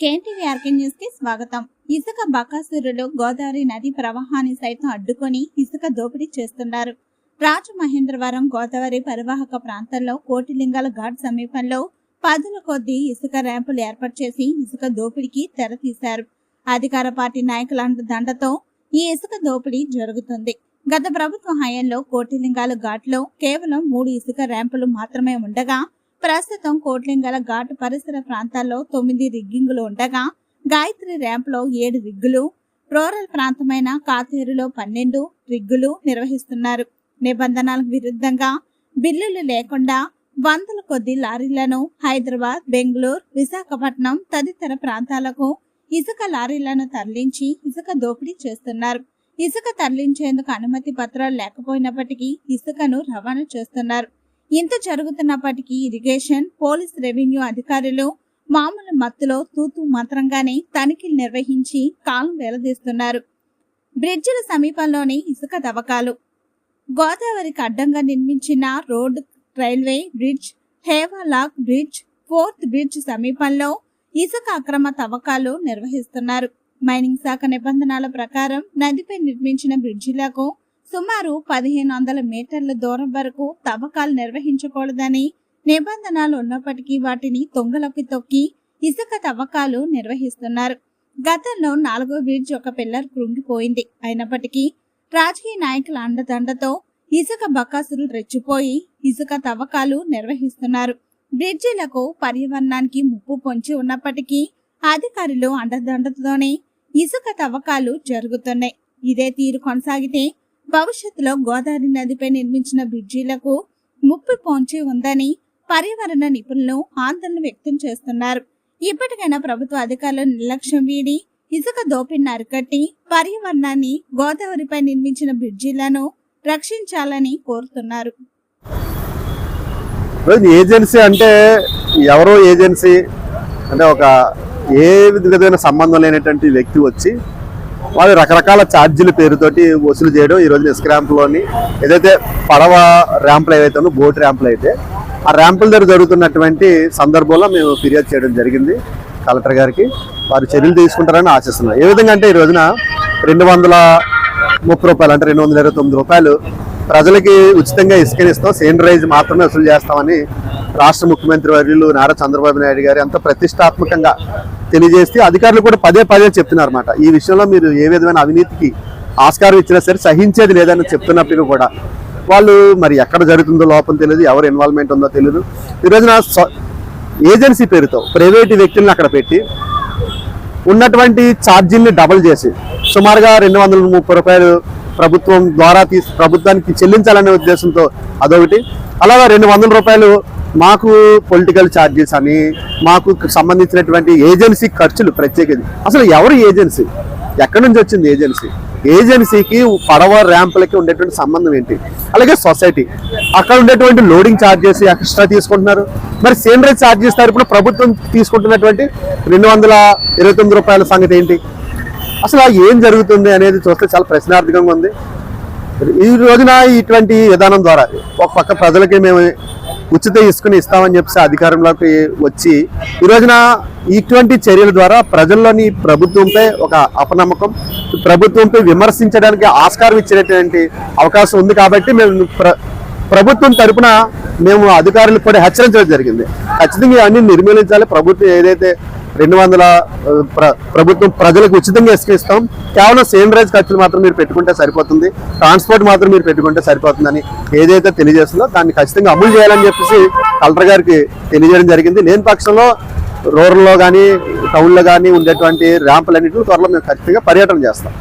Canteen RK న్యూస్కి స్వాగతం. ఇసుక బకాసురులు గోదావరి నది ప్రవాహాన్ని సైతం అడ్డుకొని ఇసుక దోపిడీ చేస్తున్నారు. రాజమహేంద్రవరం గోదావరి పరివాహక ప్రాంతంలో కోటిలింగాల ఘాట్ సమీపంలో పదుల కొద్దీ ఇసుక ర్యాంపులు ఏర్పాటు చేసి ఇసుక దోపిడీకి తెరతీశారు. అధికార పార్టీ నాయకుల దండతో ఈ ఇసుక దోపిడీ జరుగుతుంది. గత ప్రభుత్వ హయాంలో కోటిలింగాల ఘాట్లో కేవలం మూడు ఇసుక ర్యాంపులు మాత్రమే ఉండగా ప్రస్తుతం కోట్లింగల ఘాట్ పరిసర ప్రాంతాల్లో తొమ్మిది రిగ్గింగులు ఉండగా గాయత్రి ర్యాంప్లో ఏడు రిగ్గులు రూరల్ ప్రాంతమైన కాతేరులో పన్నెండు రిగ్గులు నిర్వహిస్తున్నారు. నిబంధనలకు విరుద్ధంగా బిల్లులు లేకుండా వందల కొద్ది లారీలను హైదరాబాద్ బెంగళూరు విశాఖపట్నం తదితర ప్రాంతాలకు ఇసుక లారీలను తరలించి ఇసుక దోపిడీ చేస్తున్నారు. ఇసుక తరలించేందుకు అనుమతి పత్రాలు లేకపోయినప్పటికీ ఇసుకను రవాణా చేస్తున్నారు. ఇంత జరుగుతున్నప్పటికీ ఇరిగేషన్ పోలీస్ రెవెన్యూ అధికారులు మామూలు మత్తులో తూతు మాత్రంగానే తనిఖీలు నిర్వహించి కాలం వేలదీస్తున్నారు బ్రిడ్జిల సమీపంలోని ఇసుక తవ్వకాలు. గోదావరికి అడ్డంగా నిర్మించిన road railway bridge Havelock bridge fourth bridge సమీపంలో ఇసుక అక్రమ తవ్వకాలు నిర్వహిస్తున్నారు. మైనింగ్ శాఖ నిబంధనల ప్రకారం నదిపై నిర్మించిన బ్రిడ్జిలకు సుమారు పదిహేను వందల మీటర్ల దూరం వరకు తవ్వకాలు నిర్వహించకూడదని నిబంధనలు ఉన్నప్పటికీ వాటిని తొంగలోకి తొక్కి ఇసుక తవ్వకాలు నిర్వహిస్తున్నారు. గతంలో నాలుగో బ్రిడ్జ్ ఒక పిల్లర్ కృంగిపోయింది. అయినప్పటికీ రాజకీయ నాయకుల అండదండతో ఇసుక బకాసులు రెచ్చిపోయి ఇసుక తవ్వకాలు నిర్వహిస్తున్నారు. బ్రిడ్జిలకు పర్యావరణానికి ముప్పు పొంచి ఉన్నప్పటికీ అధికారులు అండదండతోనే ఇసుక తవ్వకాలు జరుగుతున్నాయి. ఇదే తీరు కొనసాగితే భవిష్యత్తులో గోదావరి నదిపై నిర్మించిన బ్రిడ్జీలకు ముప్పు పొంచి ఉందని పర్యావరణ నిపుణులు ఆందోళన వ్యక్తం చేస్తున్నారు. ఇప్పటికైనా ప్రభుత్వ అధికారులు నిర్లక్ష్యం వీడి ఇసుక దోపిడిని అరికట్టి పర్యావరణాన్ని గోదావరిపై నిర్మించిన బ్రిడ్జీలను రక్షించాలని కోరుతున్నారు. ఏజెన్సీ అంటే ఎవరో ఏజెన్సీ అంటే ఒక ఏ విధమైన సంబంధం లేనటువంటి వ్యక్తి వచ్చి వాళ్ళు రకరకాల ఛార్జీల పేరుతోటి వసూలు చేయడం ఈ రోజు ఇసుక ర్యాంపులోని ఏదైతే పడవ ర్యాంపులు ఏవైతే ఉన్నో బోట్ ర్యాంపులు అయితే ఆ ర్యాంపుల దగ్గర జరుగుతున్నటువంటి సందర్భంలో మేము ఫిర్యాదు చేయడం జరిగింది కలెక్టర్ గారికి. వారు చర్యలు తీసుకుంటారని ఆశిస్తున్నాం. ఏ విధంగా అంటే ఈ రోజున రెండు వందల ముప్పై రూపాయలు అంటే రెండు వందల ఇరవై తొమ్మిది రూపాయలు ప్రజలకి ఉచితంగా ఇసుకనిస్తాం సేండ్రైజ్ మాత్రమే వసూలు చేస్తామని రాష్ట్ర ముఖ్యమంత్రి వర్యులు నారా చంద్రబాబు నాయుడు గారు అంత ప్రతిష్టాత్మకంగా తెలియజేస్తే అధికారులు కూడా పదే పదే చెప్తున్నారు అనమాట ఈ విషయంలో మీరు ఏ విధమైన అవినీతికి ఆస్కారం ఇచ్చినా సరే సహించేది లేదని చెప్తున్నప్పటికీ కూడా. వాళ్ళు మరి ఎక్కడ జరుగుతుందో లోపం తెలియదు ఎవరు ఇన్వాల్వ్మెంట్ ఉందో తెలియదు ఈ రోజున ఏజెన్సీ పేరుతో ప్రైవేట్ వ్యక్తులను అక్కడ పెట్టి ఉన్నటువంటి ఛార్జీల్ని డబుల్ చేసి సుమారుగా రెండు వందల ముప్పై రూపాయలు ప్రభుత్వం ద్వారా తీసి ప్రభుత్వానికి చెల్లించాలనే ఉద్దేశంతో అదొకటి. అలాగే రెండు వందల రూపాయలు మాకు పొలిటికల్ ఛార్జెస్ అని మాకు సంబంధించినటువంటి ఏజెన్సీ ఖర్చులు ప్రత్యేకించి. అసలు ఎవరు ఏజెన్సీ ఎక్కడి నుంచి వచ్చింది ఏజెన్సీ ఏజెన్సీకి పడవ ర్యాంపులకి ఉండేటువంటి సంబంధం ఏంటి? అలాగే సొసైటీ అక్కడ ఉండేటువంటి లోడింగ్ ఛార్జెస్ ఎక్స్ట్రా తీసుకుంటున్నారు. మరి సేంద్రేజ్ ఛార్జెస్ తరపున ప్రభుత్వం తీసుకుంటున్నటువంటి రెండు వందల ఇరవై తొమ్మిది రూపాయల సంగతి ఏంటి? అసలు ఏం జరుగుతుంది అనేది చూస్తే చాలా ప్రశ్నార్థకంగా ఉంది. ఈ రోజున ఇటువంటి విధానం ద్వారా ఒక పక్క ప్రజలకి మేము ఉచిత ఇసుకని ఇస్తామని చెప్పి అధికారంలోకి వచ్చి ఈ రోజున ఇటువంటి చర్యల ద్వారా ప్రజల్లోని ప్రభుత్వంపై ఒక అపనమ్మకం ప్రభుత్వంపై విమర్శించడానికి ఆస్కారం ఇచ్చేటువంటి అవకాశం ఉంది కాబట్టి మేము ప్ర ప్రభుత్వం తరపున మేము అధికారులకు కూడా హెచ్చరించడం జరిగింది. ఖచ్చితంగా ఇవన్నీ నిర్మూలించాలి. ప్రభుత్వం ఏదైతే రెండు వందల ప్ర ప్రభుత్వం ప్రజలకు ఉచితంగా ఇసుక ఇస్తాం కేవలం సేంద్రైజ్ ఖర్చులు మాత్రం మీరు పెట్టుకుంటే సరిపోతుంది. ట్రాన్స్పోర్ట్ మాత్రం మీరు పెట్టుకుంటే సరిపోతుందని ఏదైతే తెలియజేస్తుందో దాన్ని ఖచ్చితంగా అమలు చేయాలని చెప్పేసి కలెక్టర్ గారికి తెలియజేయడం జరిగింది. లేని పక్షంలో రూరల్లో కానీ టౌన్లో కానీ ఉండేటువంటి ర్యాంపులన్నింటిలో త్వరలో మేము ఖచ్చితంగా పర్యటన చేస్తాం.